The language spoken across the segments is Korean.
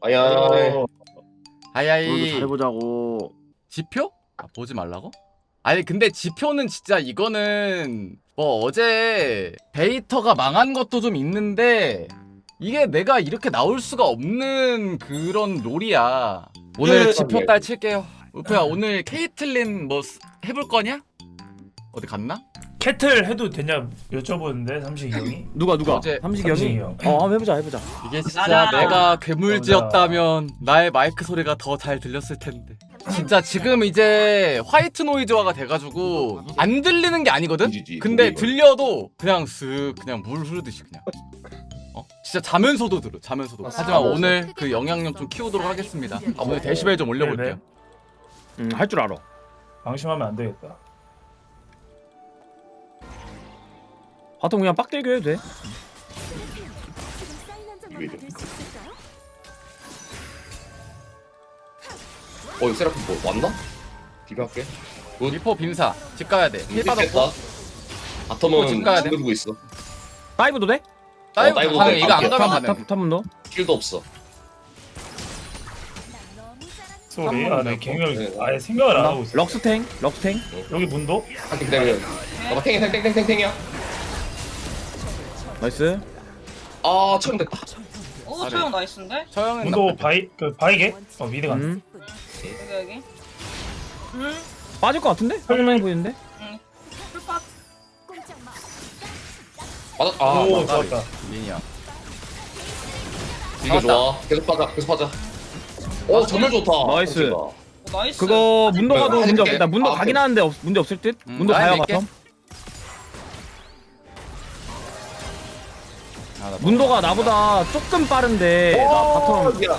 아야. 어, 오늘도 하야이 잘해보자고. 지표? 아, 보지 말라고? 아니 근데 지표는 진짜 이거는 뭐 어제 데이터가 망한 것도 좀 있는데 이게 내가 이렇게 나올 수가 없는 그런 롤이야 오늘 네. 지표 딸 칠게요 우프야 오늘 케이틀린 뭐 쓰- 해볼 거냐? 어디 갔나? 캐틀 해도 되냐 여쭤보는데 삼식이 형이 누가 누가? 어제 삼식이 삼식이 형이? 형 어 한번 해보자 해보자. 이게 진짜. 내가 괴물지였다면 나의 마이크 소리가 더 잘 들렸을 텐데 진짜 지금 이제 화이트 노이즈화가 돼가지고 안 들리는 게 아니거든? 근데. 들려도 그냥 쓱 그냥 물 흐르듯이 그냥 어? 진짜 자면서도 들어 자면서도 하지만 오늘 그 영향력 좀 키우도록 하겠습니다 아, 오늘 데시벨 좀 올려볼게요 네, 음, 할 줄 알아. 방심하면 안 되겠다 바텀 그냥 빡대게 해도 돼. 어, 이거 세라핀 뭐 왔나? 비교할게. 리포 빈사 집 가야 돼힐 깼다. 받았고 어, 바텀은 집 가야 돼? 두고 있어. 다이브도 돼? 다이브 다이브도 가능 돼. 이거 안 탑, 가면 탑 가능 탑은 너. 킬도 없어. 소리 한 아내 번 갱을 네. 아예 생각을 안 하고 있어 럭스탱 럭스탱. 여기 문도 한팀 기다려. 봐봐, 탱이 탱탱탱탱탱이야. 나이스. 아, 처형 됐다. 오 처형 나이스인데? 처형은 문도. 바이 그 바이게 어 미드 간음 여기 여기 음 빠질 것 같은데? 빠질만 보이는데? 풀팟 맞아. 아, 오 맞아. 좋았다 미니언 이거 좋아. 계속 빠져. 계속 빠져. 어, 전멸 좋다. 나이스. 오 나이스 그거 문도 네, 가도 문제. 없다. 문도 아, 가긴 오케이. 하는데 없, 문제 없을 듯. 음, 문도 라인 가야. 바텀. 문도가 나보다 조금 빠른데 나 바텀 야.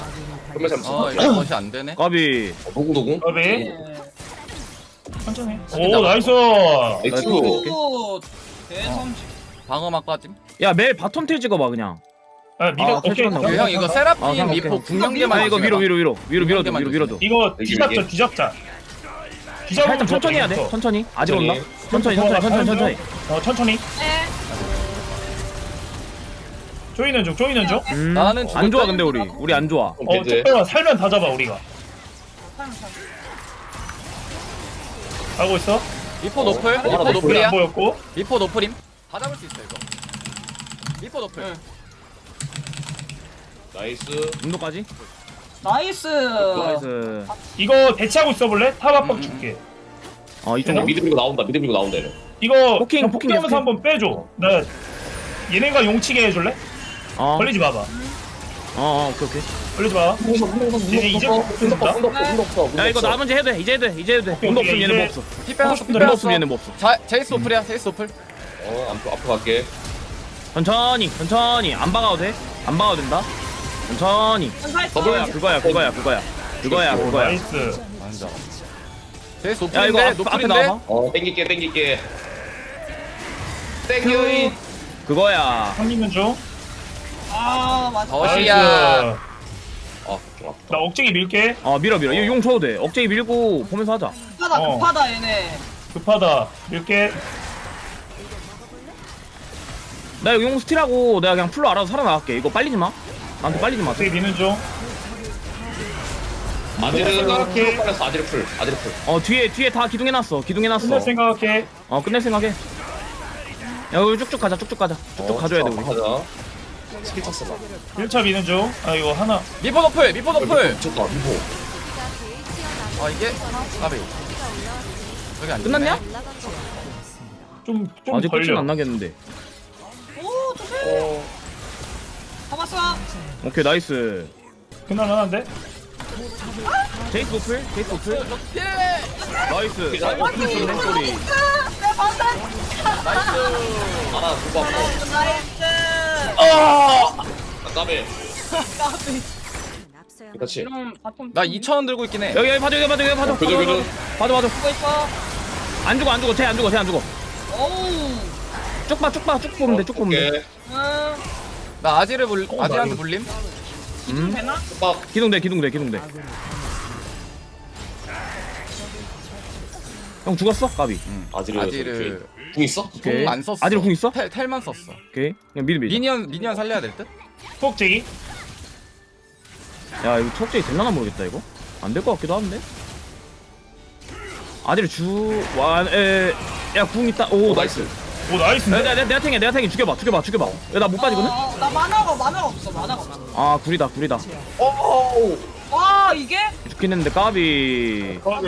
어 어, 이거 멋이 안 되네 까비. 노궁 노궁. 까비 네. 천천히 진짜 오 나이스 나이스. 오 대성지 방어막 빠짐 야 매일 바텀 틸 찍어봐 그냥. 아 미드 아, 오케이. 그형 이거 아, 세라핀 리포 오케이. 궁명계만 아 이거 위로 위로 위로 위로 밀어줘 위로 밀어줘. 이거 뒤잡자. 뒤잡자 뒤잡으면 살짝 천천히 해야 돼. 천천히. 아직. 온다. 천천히 천천히 천천히 천천히. 어 천천히 에 조이는 중 조이는 중 음, 나는 안 좋아 때- 근데 우리 우리 안 좋아. 어, 겐지. 쪽배만 살면 다 잡아 우리가 하고 있어 리포 어, 노플 어, 리포 하나 우리 노플이야 안 보였고 리포 노플임 다 잡을 수 있어 이거 리포 노플 응. 나이스. 문도까지. 나이스 나이스. 이거 대치하고 있어볼래? 탑 압박 음, 줄게 어 야, 이쪽. 미드 밀고 나온다. 미드 밀고 나온다. 얘네. 이거 포킹, 포킹 계속해. 한번 빼줘 나 얘네가 용치게 해줄래? 어. 걸리지 마봐 어, 어, 오케이, 오케이. 걸리지 마. 야, 이거 나 먼저 해도 돼. 이제 해도 돼. 이제 해도 돼. 오케이, 오케이, 없으면 얘는 뭐 이제- 없어. 피 빼놨어 피 없으면 얘는 뭐 없어. 자 제이스 노플이야 제이스 노플 어, 앞으로 앞으로 갈게. 천천히, 천천히. 안 박아도 돼. 안 박아도 된다. 천천히. 그거야, 그거야, 그거야, 그거야. 그거야, 오, 그거야. 나이스 제이스 야, 이거 노플인데 앞, 앞에 노플인데 나와봐. 어, 땡길게 땡길게. 땡겨 이. 그거야. 상리는 중 아 맞아 어, 나이스. 아, 좀 아프다. 나 억제기 밀게 어, 밀어, 밀어. 이거 용 줘도 돼. 억제기 밀고 보면서 하자. 급하다 어. 급하다 얘네 급하다 밀게 나 이거 용 스틸하고 내가 그냥 풀로 알아서 살아나갈게. 이거 빨리지 마. 나한테 빨리지 마. 억제기 미는 중 아지르 생각해. 빨렸어. 아지르 풀. 아지르 풀. 어, 뒤에, 뒤에 다 기둥해놨어. 기둥해놨어. 끝낼 생각할게 어, 끝낼 생각해. 야, 우리 쭉쭉 가자, 쭉쭉 가자. 쭉쭉 가줘야 돼, 우리. 가자. 스킬 쳤어 나. 1차 미는 중 아 이거 하나 리포 노플 리포 노플 미쳤다. 미포. 아 이게 까비 여기 안 끝났냐? 되네. 좀 좀 아직 끝은 걸려 안 나겠는데. 오 조심 어. 잡았어 오케이, 나이스. 그날만한데 제이스 노플, 제이스 노플. 예! 나이스. 나이스. 나이스. 나이스 하나 두고 아, 까비. 까비 그렇지. 바텀 나 2,000원 들고 있긴 해 여기, 여기 봐줘, 여기 봐줘, 여기 봐줘. 교정, 교정. 봐줘, 봐줘. 쓰고 있어 안 죽어, 안 죽어. 쟤 안 죽어, 쟤 안 죽어. 오우 쭉 봐, 쭉 봐, 쭉 보면 돼, 쭉 보면 돼. 오케이. 음 나 아지를 불 어, 아지한테 나 불림 음. 되나? 빡. 기둥 돼, 기둥 돼, 기둥 돼. 형 죽었어? 까비. 아지르. 아지를 궁 있어? 오케이. 안 썼어 아지르 궁 있어? 텔, 텔만 썼어 오케이. 그냥 미드 미드. 미니언 미니언 살려야 될 듯? 폭제기 야 이거 척제이 될라나 모르겠다 이거 안 될 것 같기도 한데 아들 주와에야궁 있다 오오 나이스 나이스 오 나이스. 내가 내가 내가 탱해 내가 탱해 죽여봐 죽여봐 죽여봐 야 나 못 빠지거든 어, 나 만화가 만화가 없어 만화가 없어. 아 구리다 구리다 오오 와 이게? 죽긴 했는데 까비 아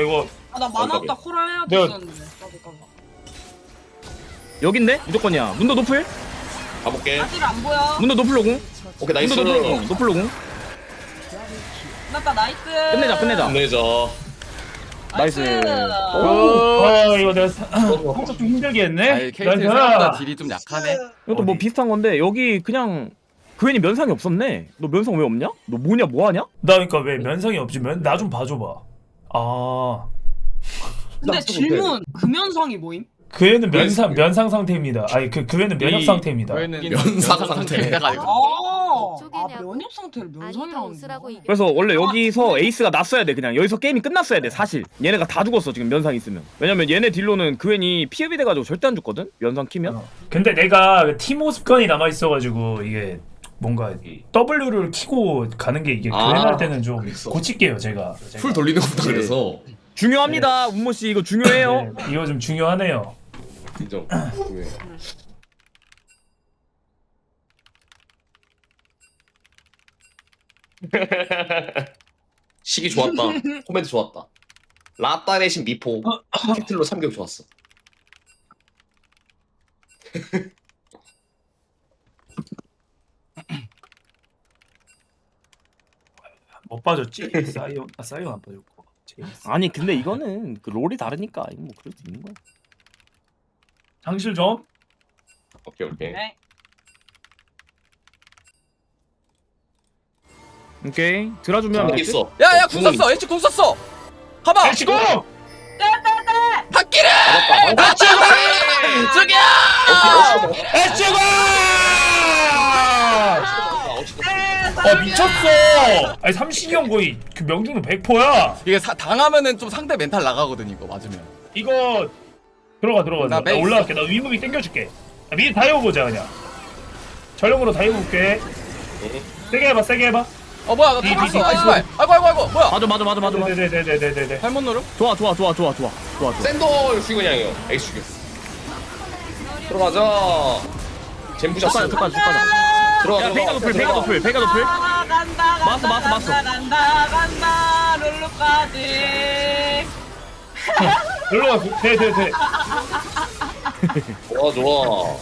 이거 아, 나 만화 없다 코랄 해야 내가- 됐었는데. 까비, 까비. 여긴데 무조건이야 문도 노플 가볼게 아직 안 보여. 문도 노플 로궁 오케이 나이스 문도 노플 로궁 노플 로궁 끝났다 나이스. 끝내자 끝내자 끝내자 나이스. 오. 아 이거 내가 사- 살짝 좀 힘들게 했네. 아니 생각보다 나이스. 딜이 좀 약하네 이것도 뭐 어디? 비슷한 건데 여기 그냥 그웬이 면상이 없었네 너 면상 왜 없냐? 너 뭐냐 뭐하냐? 나 그러니까 왜 면상이 없지? 면 나 좀 봐줘봐. 아 근데 나 질문 금연성이 뭐임? 그 애는 면상 면상 상태입니다. 아니 그 그 애는 면역 이- 상태입니다. 그애는 면상 상태. 상태가 아, 이쪽에 아 면역 상태를 면상이라고 하는구나. 그래서 원래 여기서 에이스가 났어야 돼 그냥 여기서 게임이 끝났어야 돼 사실 얘네가 다 죽었어 지금 면상 있으면 왜냐면 얘네 딜로는 그웬이 피흡이 돼가지고 절대 안 죽거든 면상 키면 어. 근데 내가 그 티모 습관이 남아 있어가지고 이게 뭔가 이 W를 키고 가는 게 이게 아, 그웬할 때는 좀 그랬어. 고칠게요 제가. 풀 돌리는 것보다 그래서 중요합니다. 운모 씨 이거 중요해요. 네, 이거 좀 중요하네요. 인정. 왜? 시기 좋았다. 코멘트 좋았다. 라따 대신 미포. 캡틀로 3격 좋았어. 못 빠졌지? 사이온 아 사이온 안 빠졌고. 제이스. 아니 근데 이거는 그 롤이 다르니까 이거 뭐 그럴 수 있는 거야. 상실 좀. 오케이 오케이. 네. 오케이. 들어주면 되지? 있어. 야야 궁 썼어. H 궁 썼어. 가봐. 엘치고! 닭기를 잡았다. 죽여 엘치고! 네, 아 미쳤어. 아니 삼식이 형 거의 그 명중률 100%야. 이게 사, 당하면은 좀 상대 멘탈 나가거든 이거 맞으면 이거 들어가 들어가. 나 나. 올라갈게. 나 위무비 땡겨줄게. 아, 미리 다 해보자 그냥. 전력으로 다 해볼게. 세게 해봐 세게 해봐. 어 뭐야 나 이- 이- tab았어 이- 아이고 아이고 아이고 아이고 뭐야 맞아 맞아 맞아 맞아 맞아 네네네네네네. 잘못 누름? 좋아 좋아 좋아 좋아 좋아 좋아 좋아 샌더 죽이냐요 에이스 죽여 들어가자 잼부셨어 툭까지 툭까지 들어가 야 베이가 노플 베이가 노플 베이가 노플 간다 간다 맞았어, 맞았어, 맞았어. 간다 간다 룰루까지. 올라가. 돼돼 돼. 좋아 좋아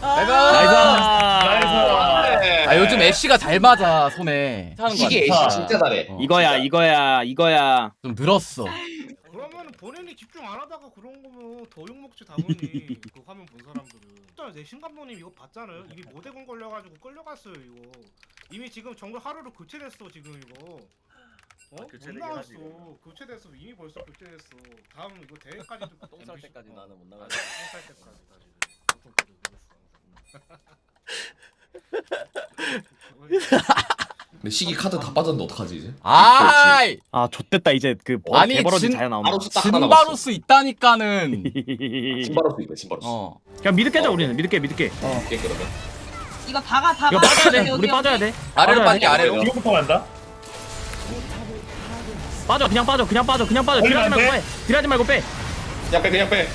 나이스 나이스. 아 요즘 애쉬가 잘 맞아 손에 거 아니야? 에이스 진짜 잘해 어. 이거야 이거야 이거야 좀 늘었어 그러면 본인이 집중 안 하다가 그런 거면 더 욕먹지 당연히 그 화면 본 사람들은 일단 내 신 감독님 이거 봤잖아요. 이미 모대공 걸려가지고 끌려갔어요 이거. 이미 지금 정글 하루로 교체됐어 지금 이거. 어? 못 나왔어. 교체됐어. 이미 벌써 교체됐어. 다음 이거 대회까지도 똥쌀 때까지 나는 못 나가 똥쌀 때까지 근데 시기 카드 다 빠졌는데 어떡하지 이제? 아이! 아 좆됐다 이제 그 버- 아니, 개버러진 진- 자연 나온다 바로 딱 하나 남았어 진바루스 있다니까는. 신바로스 있네 신바로스. 어. 그냥 미드 깨자 우리는. 미드 깨 미드 깨. 오케이 그러면. 이거 다가 다가. 이거 빠져야 돼. 우리. 빠져야 돼. 아래로 돼. 아래로. 이거부터 간다. 빠져 그냥 빠져 그냥 빠져 그냥 빠져. 딜하지 말고 안 빼. 딜하지 말고 빼. 그냥 빼 그냥 빼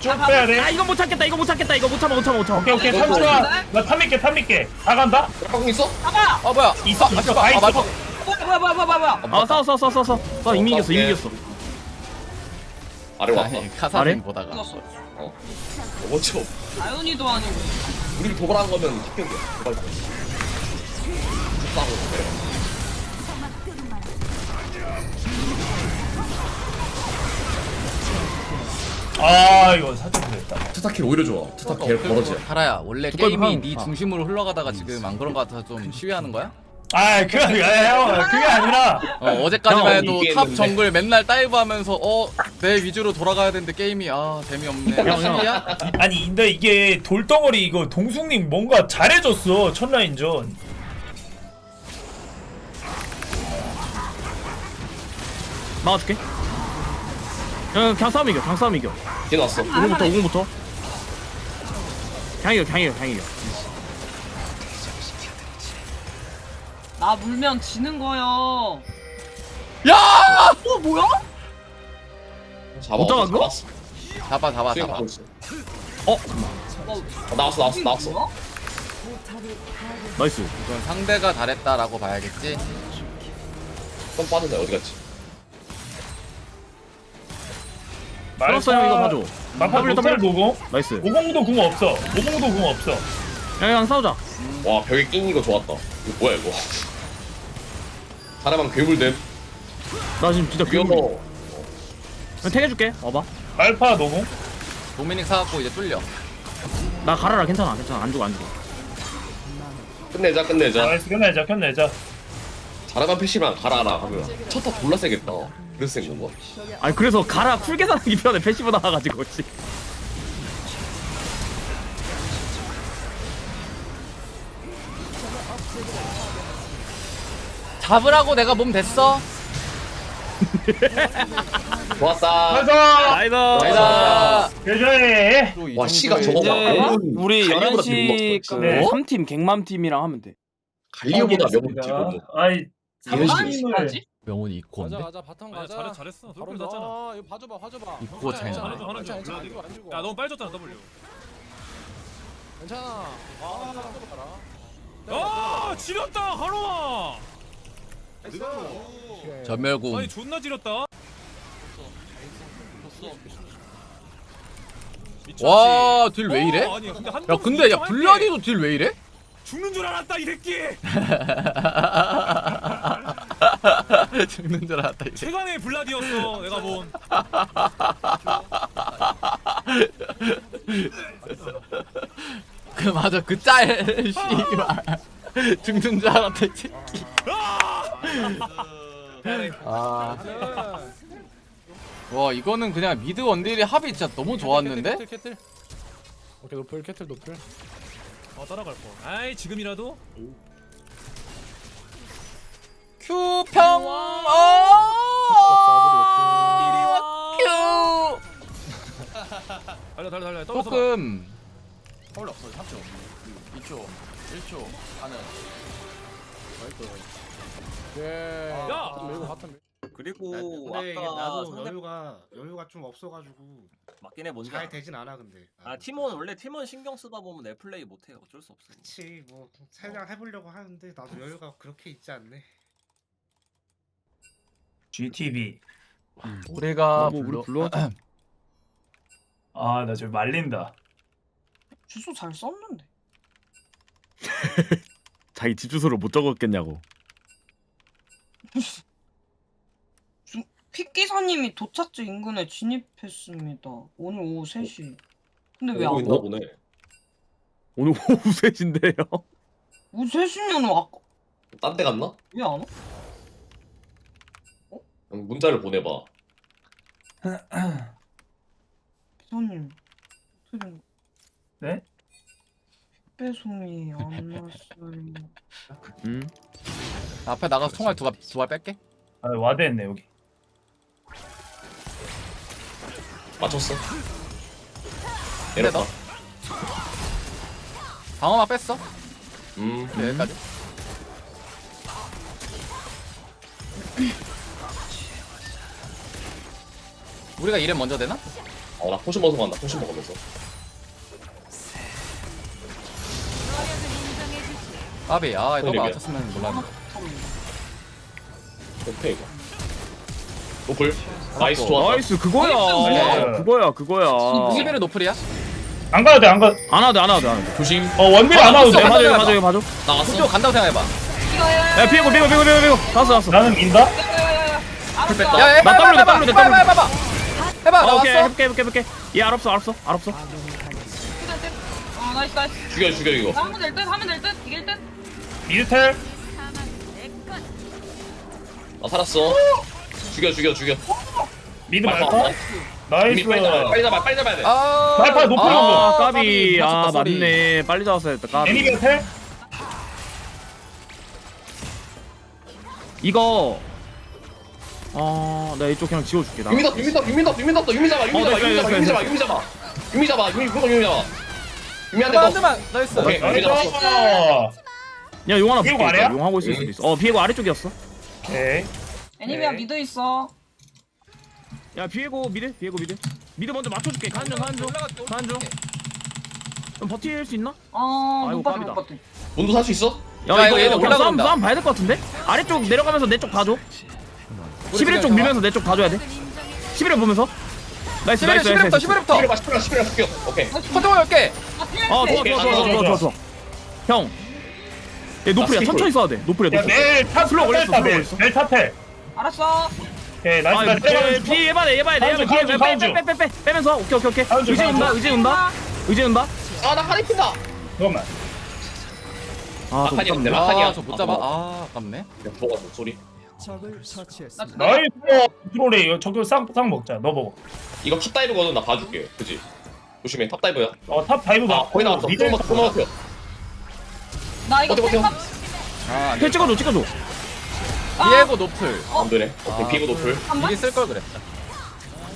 쭉 빼야 돼. 아 이거 못 참겠다 이거 못 참겠다 이거 못 참아 못 참아 못 참아 오케이 오케이 이거 3초야. 나 탐밀게 탐밀게. 다 간다. 락하고 있어? 다가. 어 뭐야 있어, 아, 있어, 씨발. 다아 있어. 맞다 뭐야 뭐야 뭐야 뭐야 뭐야. 아 싸워 싸워 싸워 싸워 싸워 싸워 이미 어, 이겼어 이미. 이겼어 아래 왔어 아니, 카사딘 보다가 죽었어. 어쩌 자연이도 아니고. 우리 도발한 거면 합격이야 도발 싸고 그래 아 이거 살짝 그랬다. 트타킬 오히려 좋아 트타킬 버러지야 하라야 원래 두꺼비 게임이 팡. 네 아. 중심으로 흘러가다가 지금 안 그런 거 같아서 좀 시위하는 거야? 아 그게 아니라 형 그게 아니라 어 어제까지만 형, 해도 이게 탑. 정글 맨날 다이브 하면서 어 내 위주로 돌아가야 되는데 게임이 아 재미없네 형, 형. 시위야? 아니 근데 이게 돌덩어리 이거 동숙님 뭔가 잘해줬어 첫 라인전. 막아줄게 그냥, 그냥 싸움 이겨 그냥 싸움 이겨 걔 왔어 우공부터 우공부터 그냥 이겨 그냥 이겨 그냥 이겨 나 물면 지는 거요. 야! 어 뭐야? 잡아. 못 잡았어? 잡았어. 잡아 잡아 수행 잡아. 있어. 어 어, 어, 나왔어 나왔어 나왔어. 뭐야? 나이스 이건 상대가 잘했다라고 봐야겠지. 좀 빠졌네 어디 갔지? 플러스 형 이거 봐줘 마파 W, 노텔 노공. 나이스 오공도 궁 없어. 오공도 궁 없어. 야양 싸우자 와 벽에 낀 이거 좋았다. 이거 뭐야 이거? 사람은 괴물됨. 나 지금 진짜 귀여워 위험어. 그냥 택해줄게 와봐 알파 노공. 도미닉 사갖고 이제 뚫려. 나 갈아라 괜찮아 괜찮아 안 죽어 안 죽어 끝내자 끝내자. 나이스 끝내자 끝내자. 자라만 패시만 가라라 하면 첫타 졸라 세겠다. 그래서 센 건가? 아니 그래서 가라 쿨 계산하기 편해 패시브 나와가지고 씨. 잡으라고 내가 몸 됐어. 좋았다. 가자. 나이스 나이다. 예전에 와 씨가 저거 봐. 이제 명분 우리 갈리오보다 11시 네. 그 3팀 갱맘 팀이랑 하면 돼. 갈리오보다 명분 지금. 아이 이런 식으로. 시까지? 명훈이 이코인데. 가자 가자 바텀 가자 잘했, 잘했어. 바로 더블 땄잖아. 아, 이거 봐줘봐 봐줘봐 입고 차이 나. 하는 중, 하는 중. 괜찮아 안 죽어 안 죽어 야, 너무 빨리 줬잖아, W. 괜찮아 아 봐라 아, 지렸다, 하루아. 전멸궁. 아니, 존나 지렸다. 미쳤지. 와, 딜 왜 이래? 어, 아니, 근데 한 야, 번 근데 야. 블라디도 딜 왜 이래? 죽는 줄 알았다, 이 새끼. 죽는 줄 알았다 이제. 최강의 블라디였어, 내가 본. 그 맞아 그 짤. 씨발. 죽는 줄 알았다 이 새끼. 아. 와 이거는 그냥 미드 원딜이 합이 진짜 너무 좋았는데? 캐틀 캐틀 오케이 노플 캐틀 노플 어, 따라갈 거. 아이, 지금이라도. 큐평 어. 큐. 달려, 달려, 달려. 조금 서울 없어 3초 2초 1초 하는 예 야! 그리고 근데 이게 아까 나도 상대 여유가 여유가 좀 없어가지고 맞긴 해 뭔지 잘. 되진 않아 근데. 아 팀원 원래 팀원 신경 쓰다 보면 내 플레이 못해 어쩔 수 없어. 그치 뭐 살짝 해보려고 하는데 나도 여유가 그렇게 있지 않네. GTV. 우리가 뭐 우리 불러 불러 아 나 지금 말린다. 주소 잘 썼는데. 자기 집 주소를 못 적었겠냐고 픽기사님이 도착지 인근에 진입했습니다. 오늘 오후 3시. 근데 왜 오고 안 있나 와? 보네. 오늘 오후 3시인데요 오후 3시면 아까 딴 데 갔나? 왜안 와? 문자를 보내봐. 어떻게 된 네? 배송이 안 왔어요. 음 앞에 나가서 총알 두발 두발 뺄게. 아 와드 했네 여기. 맞췄어. 내렸다. 너 방어막 뺐어. 음. 네, 여기까지. 우리가 이름 먼저 되나? 어, 나 포션 먹어서 간다. 포션 먹으면서. 아비, 아, 이거? 맞췄으면 몰랐는데. 오케이 이거. 노플. 나이스 좋았다. 나이스 그거야 나이스. 그거야 그거야 시베르 노플이야? 안 가도 돼안 가. 안 와도 안 와도 안 와도 조심. 어 원딜 안 와도 돼. 네, 봐줘 봐줘 봐줘 나왔어. 그쪽 간다고 생각해봐. 야, 야 피고 피고 피고 피고 피고 나왔어 나왔어 나는 민다. 야야야야. 알았어. 야, 야, 나 W, 해봐, W, 해봐, W. 해봐, 어, 오케이 나왔어. 해볼게 해볼게 해볼게 얘 알았어 알았어 알았어 어 나이스 나이스. 죽여 죽여 이거. 하면 될 듯. 하면 될 듯. 이길 듯. 미드텔. 나 살았어. 죽여 죽여 죽여. 미드 말파. 나이스. 빨리 잡아. 빨리 잡아. 빨리 잡아야 돼. 아, 말파 노플 아 오고. 까비 아 쏘리. 맞네 빨리 잡았어야 했다 까비 애니비텔. 이거 어 나 이쪽 그냥 지워줄게 나 유미 다 유미 다 유미 다 유미 다 유미 잡아. 유미 어, 잡아. 됐어, 유미 잡아. 됐어, 유미 잡아. 유미 잡아. 유미 잡아. 유미 무조건 유미 잡아. 유미한테 한 너. 대만, 나이스. 오케이. 유미 잡았어. 어. 야, 용 하나 비에고 붙게. 아래야? 용 하고 있을 수도 있어. 어, 비에고 아래쪽이었어. 오케이. 애니비아 네. 미드 있어. 야, 비에고 미드, 비에고 미드. 미드 먼저 맞춰줄게. 가는 중, 가는 중, 가는 중. 그럼 버틸 수 있나? 아, 아이고, 못 봤다. 문도 살 수 있어? 야, 야, 이거, 얘네 싸움, 올라간다. 싸움 봐야 될 것 같은데? 아래쪽 내려가면서 내 쪽 봐줘. 11일 쪽 밀면서 내 쪽 봐줘야 돼. 11일 보면서. 나이스, 11일 나이스, 11일부터 나이스. 11일부터 11발 11발 11발 죽여 오케이 아, 피해, 어, 좋아. 좋아, 좋아, 좋아, 좋아, 좋아. 형. 얘 노플이야. 아, 천천히 써야 돼. 노플이야, 야, 노플. 멜 탑, 슬로우 올렸어, 탑, 슬로우 멜, 올렸어. 멜 탑해. 알았어. 오케이, 나이스, 아, 나이스. 예, 비 해봐 돼, 해봐 돼. 가운데, 가운데, 가운데. 빼빼빼빼 빼면서 오케이 오케이 오케이. 가운데, 의지 가운데. 온다, 의지 온다, 의지 온다. 아 나 하리 핀다 잠깐만. 아, 좀 막판이 없네, 아깝네. 막- 막판이야. 아저 못 잡아 아 아깝네 뭐가 목소리 나이스. 드롤에 이거 저거 쌍, 쌍 먹자. 너 먹어. 이거 탑 다이브거든 나 봐줄게 그지 조심해 탑 다이브야 어, 탑 다이브 아 막. 거의 나왔어 미들 또 나왔어 나 이거 어디, 어디, 탑아힐 찍어줘, 찍어줘. 비에고 노플 안 되네 오케이 아. 비고 노플 미리 쓸걸 그랬다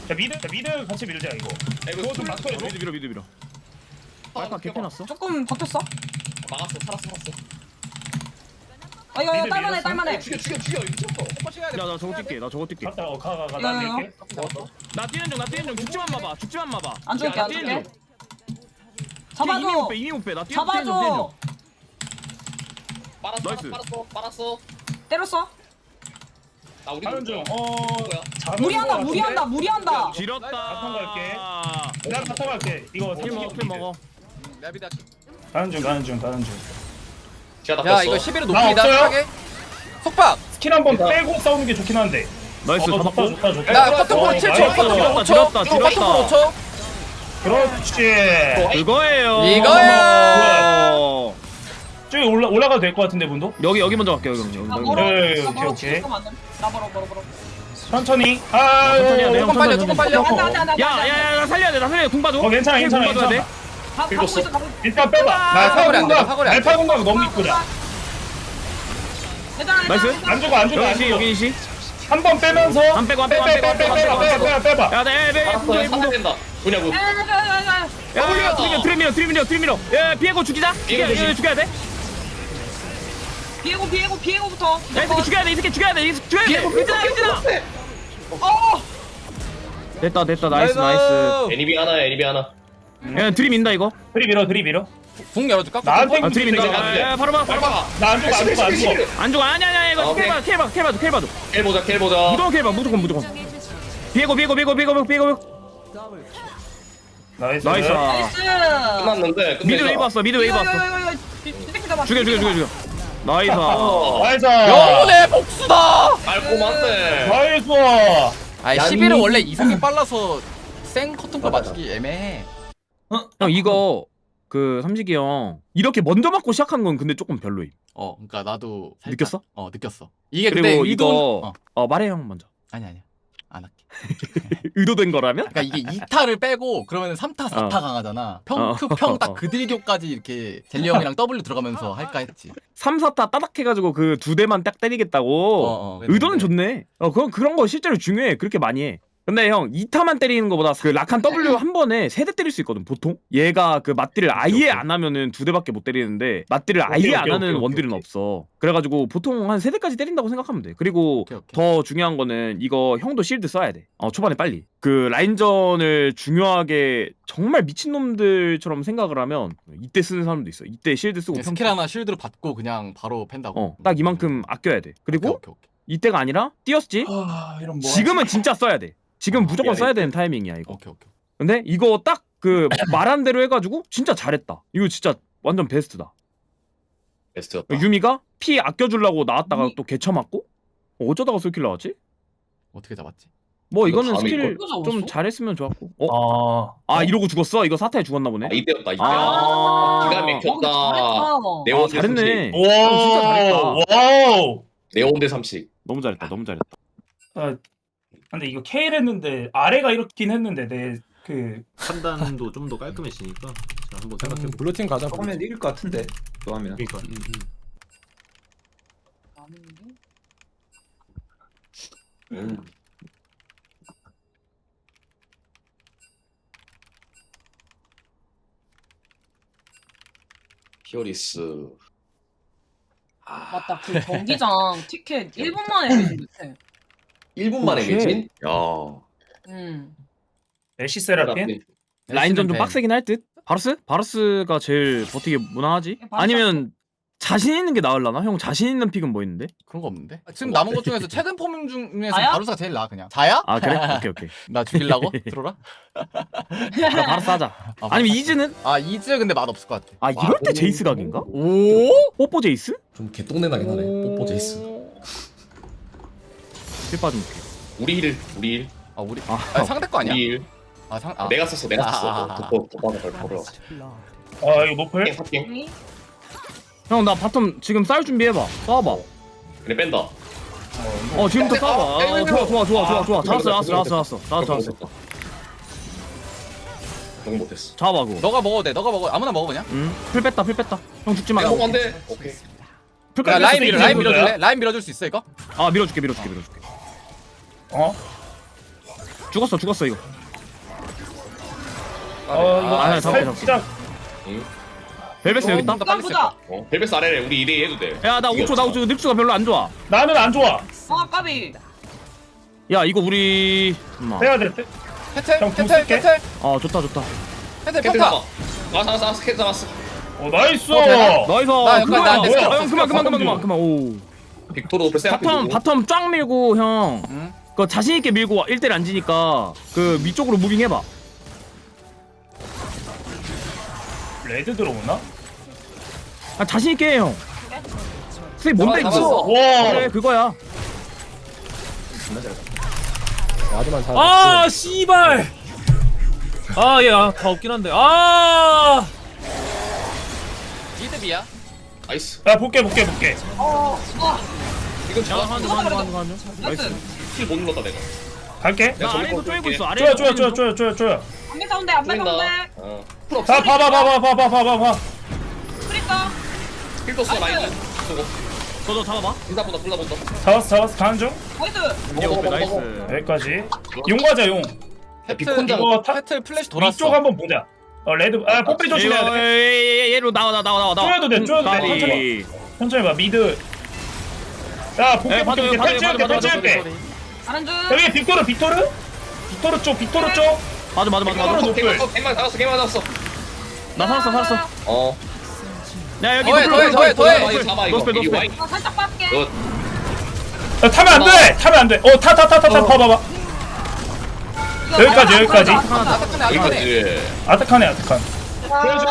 자, 미드, 자, 미드 같이 밀자, 이거. 그거 좀 막혀줘. 미드 밀어, 미드 밀어. 빨파 개패났어. 조금 버텼어. 막았어 살았어 살았어 아, 이거, 딸만해, 밀었어? 딸만해. 죽여 죽여 죽여 미쳤어 야, 나 저거 뛸게, 나 저거 뛸게. 갔다, 어, 가, 가, 가. 야, 나 야, 야. 밀게. 나 뛰는 중, 나 뛰는 중. 죽지만 마봐, 죽지만 마봐. 안 죽을게, 야, 안나 뛰는 죽을게. 중. 이미 잡아줘. 못 빼, 이미 못 빼. 나 뛰는 중, 뛰는 중, 뛰는 중. 잡아줘. 빨았어 나이스. 빨았어 빨았어 때렸어. 나 우리 하는 중. 어, 뭐야 잡은 무리한다, 거? 무리한다, 무리한다. 지렸다. 바텀 갈게. 내가 갔다 갈게. 이거 킬 먹어, 킬 먹어. 미드 할게. 가는 중, 가는 중, 가는 중. 다야 뺐어 이거 11일 나 노플이다 없어요? 편하게 속박 스킬 한번 빼고 싸우는 게 좋긴 한데. 나이스, 어, 좋다, 잡았고. 좋다, 좋다. 나 어, 커튼 어, 볼 7초 나이스. 커튼 볼 지렸다, 5초 지렸다, 커튼 볼 지렸다. 5초 그렇지. 그거예요. 이거예요. 저기 올라 올라가도 될 것 같은데 분도? 여기 여기 먼저 갈게요, 여기 먼저. 나 여기. 먼저. 네, 나 오케이. 오케이. 나. 천천히. 아, 천천히 해야 돼, 조금 형, 빨려 천천히, 조금 빨려 안 돼, 안 돼, 안 돼, 안 돼. 야, 야, 야, 나 살려야 돼, 나 살려야 돼. 궁 봐줘. 어, 괜찮아, 궁 괜찮아, 봐줘야 돼. 괜찮아. 가- 가고 긁었어. 있어, 가고 있어. 일단 빼봐. 아, 나 사거리 안 돼, 사고공각, 사거리 안 돼. 알파 공각 너무 이쁘다. 나이스. 안 죽어, 안 죽어, 안 여기 죽어. 여기 씨. 한번 빼면서. 안 빼고, 안 빼, 빼고, 빼, 안 빼, 빼고, 빼, 안 빼, 빼고, 안 빼, 빼고. 빼, 빼, 빼봐. 야, 네, 네, 알았어 궁 사야 된다 뭐냐고 야, 야, 야, 야, 야. 야, 야, 드리밀어, 드리밀어, 드리밀어, 드리밀어. 야, 비에고 죽이자. 비에고 죽여, 조심. 죽여야 돼. 비에고, 비에고, 비에고부터. 야, 이 새끼 죽여야 돼, 이 새끼 죽여야 돼, 이 새끼 죽여야 돼. 괜찮아, 괜찮아. 어! 됐다, 됐다, 나이스, 나이스. 애니비 하나야 애니비 하나 야, 드림 인다 이거. 드리 밀어, 드리 밀어. 궁 열어줄까? 나한테 아, 드림 인다. 이제 안 돼. 야, 야, 바로 봐, 바로 봐. 봐 나 안 죽어, 안 죽어, 안 죽어. 안 죽어, 아니, 아니, 아니, 이거 오케이. 킬 봐, 킬 봐, 킬 보자 킬 보자 무조건 킬 봐, 무조건, 무조건. 비에고, 비에고, 비에고, 비에고, 비에고. 나이스. 나이스. 나이스. 끝났는데 미드 끝내자. 웨이브 왔어, 미드 웨이브 왔어. 죽여, 죽여, 죽여, 죽여. 나이스. 어, 나이스. 영혼의 복수다 깔끔한데 나이스. 아니 야, 11은 이- 원래 이성이 빨라서 생 커튼 걸 맞추기 애매해 형 이거 그 삼식이 형 이렇게 먼저 맞고 시작한 건 근데 조금 별로임. 어 그러니까 나도 살짝- 느꼈어? 어 느꼈어 이게 근데 그리고 의도 이거 어 어 말해 형 먼저. 아니 아니 안 할게 의도된 거라면? 그러니까 이게 2타를 빼고 그러면 3타 4타 어. 강하잖아 어. 평평딱 그 딜교까지 이렇게 젤리 형이랑 W 들어가면서 할까 했지 3, 4타 따닥 해가지고 그 두 대만 딱 때리겠다고. 어, 어, 의도는. 좋네. 어 그런 그런 거 실제로 중요해. 그렇게 많이 해. 근데 형 2타만 때리는 거보다 그 락한 W 한 번에 세 대 때릴 수 있거든 보통 얘가 그 맞딜을 아예 오케이. 안 하면은 두 대밖에 못 때리는데 맞딜을 아예 오케이, 안 오케이, 하는 오케이, 원딜은 오케이. 없어 그래가지고 보통 한 세 대까지 때린다고 생각하면 돼 그리고 오케이, 오케이. 더 중요한 거는 이거 형도 실드 써야 돼. 어, 초반에 빨리. 그 라인전을 중요하게 정말 미친놈들처럼 생각을 하면 이때 쓰는 사람도 있어. 이때 실드 쓰고 스킬 하나 쉴드를 받고 그냥 바로 팬다고 어, 딱 이만큼 아껴야 돼. 그리고 오케이, 오케이, 오케이. 이때가 아니라 뛰었지. 아, 이런 뭐. 지금은 진짜 써야 돼. 지금 아, 무조건 야, 써야 되는 타이밍이야 이거. 오케이 오케이 근데 이거 딱 그 말한 대로 해가지고 진짜 잘했다. 이거 진짜 완전 베스트다. 베스트였다 유미가 피 아껴주려고 나왔다가 또 개쳐 맞고 어, 어쩌다가 솔킬 나왔지? 어떻게 잡았지? 뭐 이거 이거는 다음에 스킬 이거 좀 잡았어? 잘했으면 좋았고. 어? 아. 아 이러고 죽었어? 이거 사태에 죽었나 보네. 아 이때였다 이때 아, 기가 막혔다. 잘했다. 네온 아, 잘했네. 오. 형 진짜 잘했다. 와우. 네온 대 삼식 너무 잘했다. 너무 잘했다. 아, 근데 이거 K를 했는데 아래가 이렇긴 했는데 내그 판단도 좀 더 깔끔해지니까 자 한번 생각해 보 블루팀 가자. 그러면 이길 것 같은데 또 하면. 그러니까. 음. 피오리스. 맞다 그 경기장 티켓 1분 만에 매진됐대 1분 만에. 매진? 야. 음 애쉬 세라핀 라인전 좀 네. 빡세긴 할 듯. 바루스? 바루스가 제일 버티기 무난하지? 예, 바루스 아니면 자신 있는 게 나을라나? 형 자신 있는 픽은 뭐 있는데? 그런 거 없는데? 지금 남은 것 중에서 최근 폼 중에서 자야? 바루스가 제일 나아 그냥 자야? 아 그래? 오케이 오케이. 나 죽일라고? 들어라? 나 바루스 하자. 아, 아니면 이즈는? 아 이즈 근데 맛 없을 것 같아 아 이럴 때 제이스 각인가? 오? 뽀뽀 제이스? 좀 개똥내 나긴 하네. 뽀뽀 제이스. 필 빠진 오케이. 우리 일, 우리 일. 아 우리 아, 아 상대 거 아니야? 우리 일. 아 상.. 아 내가 썼어, 내가 아, 썼어. 아, 아. 덮어, 걸 버려. 아 이거 노플 땡, 탑팅. 네. 형나 바텀 지금 쌀 준비해봐. 싸워봐. 그래, 뺀다. 어 지금부터 싸워봐. 아, 좋아 좋아 좋아 좋아 아, 좋아. 그래, 잡았어 잡았어. 잡았어 잡았어. 너무 못했어. 잡아 그거. 너가 먹어도 돼 너가 먹어 아무나 먹어 그냥 응. 풀 뺐다 풀 뺐다. 형 죽지 마. 내가 먹으면 안 돼. 오케이. 풀야 뺐다. 라인 밀어 라인? 밀어줄래? 라인 밀어줄 수 있어 이거? 아 밀어줄게 밀어줄게 밀어줄게. 어? 죽었어 죽었어 이거. 어 이거 아, 아니야, 잡을게, 살짝 벨베스 여기 있다. 일단 보자 어, 벨베스 아래래. 우리 1위 해도 돼. 야 나 5초 나 5초 늑수가 별로 안 좋아. 나는 안 좋아 아 까비 야 이거 우리 잠깐만. 해야 될 듯? 캐틀 형, 캐틀 쓸게. 캐틀 아 좋다 좋다. 캐틀 캐틀 평타 잡아. 아, 잡았어, 잡았어. 캐틀 잡았어. 어 나이스 어? 나이스. 나 그거야. 나한테 뭐야? 스킬 형 그만 그만 그만. 그만 그만. 오. 빅토르 노플 세라핀 바텀. 바텀 쫙 밀고 형. 응? 그 자신 있게 밀고 1대1 안 지니까 그 위쪽으로 무빙 해봐. 레드 들어오나? 아 자신 있게 해 형. 선생님 뭔데 잡았어, 이거? 와 그래 그거야. 아 씨발 아예다 없긴 한데 아 이드비야 나이스. 야 볼게 볼게 볼게 어, 어, 이건 야 잡아. 한줄한줄한줄한줄 나이스 킬 못 눌렀다, 내가. 갈게 나 아래도 쪼이고 볼게. 있어. 아래. 쪼여 쪼여 쪼여 쪼여 쪼여 쪼여 안배 사운데 안배 보인다. 어. 풀 없어. 자 봐봐 봐봐 봐봐 봐봐 봐 프리까 힐도 써, 라인. 저도 잡아봐. 인사보다 불러본다. 잡았어 잡았어 가는 중 나이스 먹어, 먹어, 나이스. 여기까지 용 가자 용 비콘장. 이거 타- 캐틀 플래시 돌았어 위쪽 한번 보자 어 레드 아 뽀삐 조심해야 돼 얘 얘로 나와 나와 나와 나와. 쪼여도 돼, 쪼여도 돼. 천천히. 천천히 봐 미드 야 볼게 에, 볼게 네, 봐줘, 볼게 봐줘, 펼쳐줄게 봐줘, 봐줘, 펼쳐줄게 가는 중 여기 빅토르 빅토르 빅토르 쪽 빅토르 쪽 맞아 맞아 맞아 빅토르 맞아. 노플 개만 잡았어, 개만 잡았어. 나 살았어 살았어. 어. 야 여기 더해, 더해, 더해, 더해. 잡아, 이거. 이리 노플. 와이. 아 살짝 빠게 굿. 야, 타면 안돼 타면 안돼 어 타 타 타 타타 봐봐 여기까지, 여기까지. 아타카네 아타카네 여기까지. 아타카네 아타칸 보여줘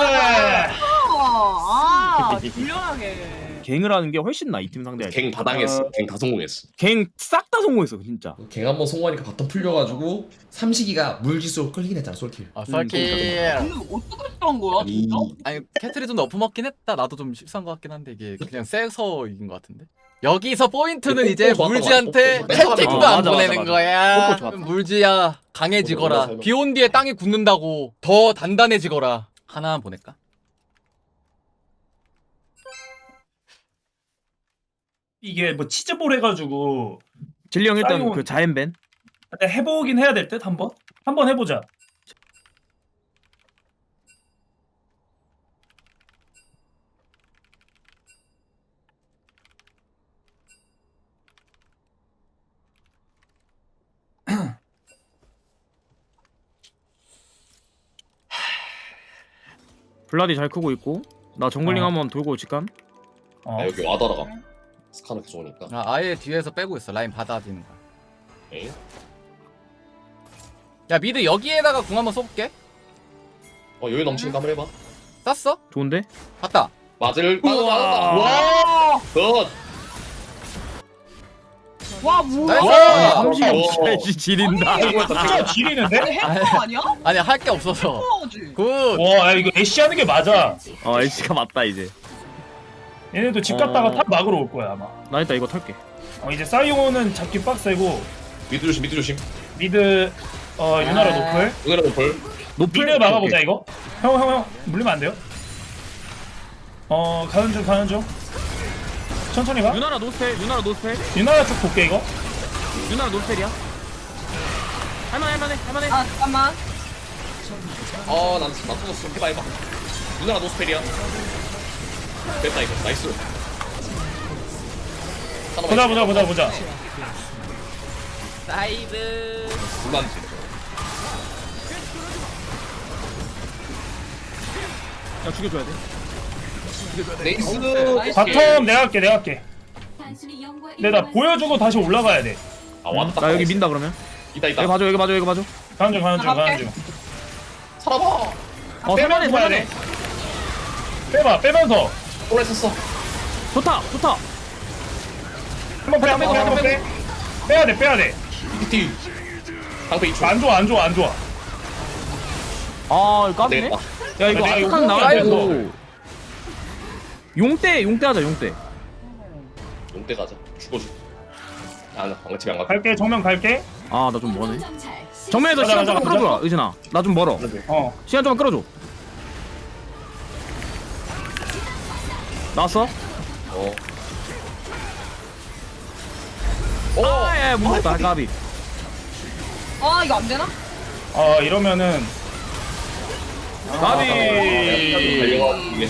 아 훌륭하게 갱을 하는 게 훨씬 나이 팀 상대할 때. 갱다 당했어. 갱 다 성공했어. 갱싹 다 성공했어 진짜. 갱 한번 성공하니까 바텀 풀려가지고 삼식이가 물지수로 끌리긴 했잖아 솔킬 아 썰킬 근데 어떻게 한 거야 아니 진짜? 아니 캐틀이 좀 너프 먹긴 했다 나도 좀 실수한 것 같긴 한데 이게 그냥 세서 이긴 것 같은데 여기서 포인트는 뽀뽀 이제 물지한테 것 같아. 채팅도 어, 맞아, 안 보내는 맞아. 거야 뽀뽀 좋았다. 물지야 강해지거라 뽀뽀 비온 뒤에 땅이 굳는다고 더 단단해지거라 하나만 보낼까? 이게 뭐 치즈볼 해가지고 진리 형 일단 사이온. 그 자연벤. 근데 해보긴 해야 될 듯 한번 한번 해보자 블라디 잘 크고 있고. 나 정글링 어. 한번 돌고 직감. 어 아, 여기 와다라가. 스카너 계속 오니까. 아, 아예 뒤에서 빼고 있어 라인 받아지는 거야 에이. 야 미드 여기에다가 궁 한번 써볼게 어, 여유 넘치는 거 한번 해봐. 쐈어? 좋은데? 봤다 맞을, 맞았다. 와, 굿. 와 뭐야 나이스! 아니 와, 삼식이 어. 없지 지린다. 진짜 지리는데? 해커 아니야? 아니 할 게 없어서 해커지 굿 와 야, 이거 애쉬 하는 게 맞아 어 LC가 맞다 이제. 얘네도 집 갔다가 어. 탑 막으러 올 거야 아마 나 일단 이거 털게. 어, 이제 사이온은 잡기 빡세고 미드 조심, 미드 조심. 미드 어 유나라 노플 오늘은 노플. 노플 미드 막아보자 이거 형 형 형 물리면 안 돼요 어 가는 중 가는 중 천천히 가 유나라 노스펠, 유나라 노스펠, 유나라 쪽 볼게 이거 유나라 노스펠이야. 할만해 할만해 할만해. 아 잠깐만 어, 난, 나 터졌어. 해봐, 해봐. 누나가 노스펠이야. 됐다, 이거. 나이스. 보자 보자 보자 보자 사이드. 불만지. 야 죽여줘야 돼 네이스. 바텀 내가 할게 내가 할게 근데 나 보여주고 다시 올라가야 돼 아 왔다. 나 여기 민다 그러면 이다 이다. 여기 봐줘 여기 봐줘 여기 봐줘 가는 중 가는 중 가는 중 살아봐. 어 빼면서 살만해 봐야 살만해 돼 빼봐 빼면서 오래 썼어. 좋다 좋다 한번 빼, 한번 빼, 한번 빼. 빼야 돼, 빼야 돼. 뒤. 방패 2초. 안 좋아, 안 좋아, 안 좋아. 아 이거 까비네. 야 이거 내가 이거 안 나가지고 용대 용대 하자 용대 용대 가자. 죽어줘. 아, 나 방금 집에 안 갈게. 갈게, 정면 갈게. 아 나 좀 머네 정면에서 가자, 시간 가자, 가자. 끌어줘라 의진아 나 좀 멀어 어. 시간 좀만 끌어줘 나왔어? 어. 아예 무섭다. 까비. 아 이거 안 되나? 어, 이러면은. 까비. 이게.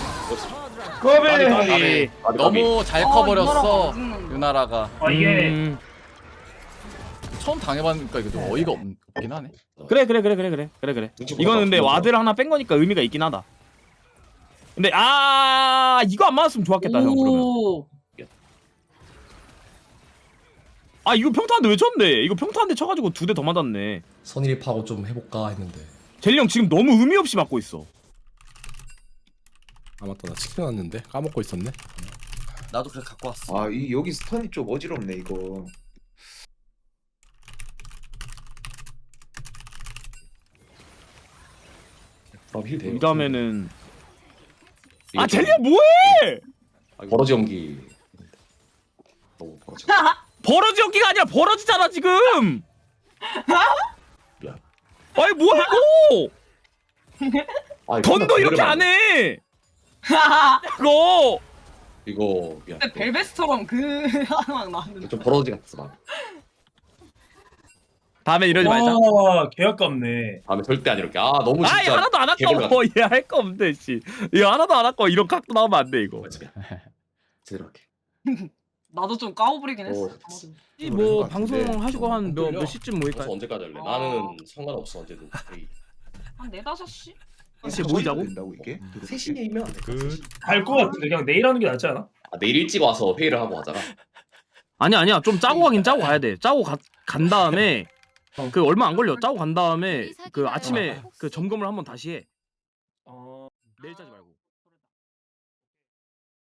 꺼비! 까비 너무 잘 아, 커버렸어 유나라가. 아, 이게. 음, 처음 당해봤으니까 이거 좀 어이가 없, 없긴 하네. 그래 그래 그래 그래 그래 그래 그래. 눈치 이거는 근데 와드를 하나 뺀 거니까 의미가 있긴 하다 근데 아 이거 안 맞았으면 좋았겠다 형 그러면 오. 아 이거 평타한테 왜 쳤네 이거 평타한테 쳐가지고 두 대 더 맞았네 파고 좀 해볼까 했는데 젤리 형 지금 너무 의미 없이 맞고 있어 아 맞다 나 치킨 왔는데 까먹고 있었네 나도 그래 갖고 왔어. 아, 이 여기 스턴이 좀 어지럽네 이거. 그럼 힐 돼요. 이 다음에는 아 좀- 젤리 형 뭐해 버러지 연기. 너무 버러지. 버러지 연기가 아니라 버러지잖아 지금 미안. 아니 뭐야 이거 아, 나 이렇게 안 해. 이거 이거 미안. 근데 벨베스처럼 그 하나만 나왔는데. 좀 버러지 같았어. 나. 다음에 이러지 말자. 와, 개 아깝네. 다음에 절대 안 이렇게. 아 너무 아이 진짜. 하나도 안 아까워. 얘 할거 없는데 씨. 얘 하나도 안 아까워. 이런 각도 나오면 안 돼 이거. 맞지. 제대로 할게. 나도 좀 까오부리긴 했어. 어. 이뭐 그럴 것 같은데. 방송 하시고 한 몇. 몇 시쯤 모일까요? 언제까지 할래? 아. 나는 상관없어 언제든. 한 네다섯 시? 혹시 모이자고? 된다고 이게? 세신이면 안 돼. 그 갈것 같은데, 그냥 내일 하는 게 낫지 않아? 아, 내일 일찍 와서 회의를 하고 하잖아. 아니 아니야. 좀 짜고 가긴 짜고 가야 돼. 짜고 가, 간 다음에 그 얼마 안 걸려. 짜고 간 다음에 그 아침에 그 점검을 한번 다시 해. 어 내일 짜지 말고.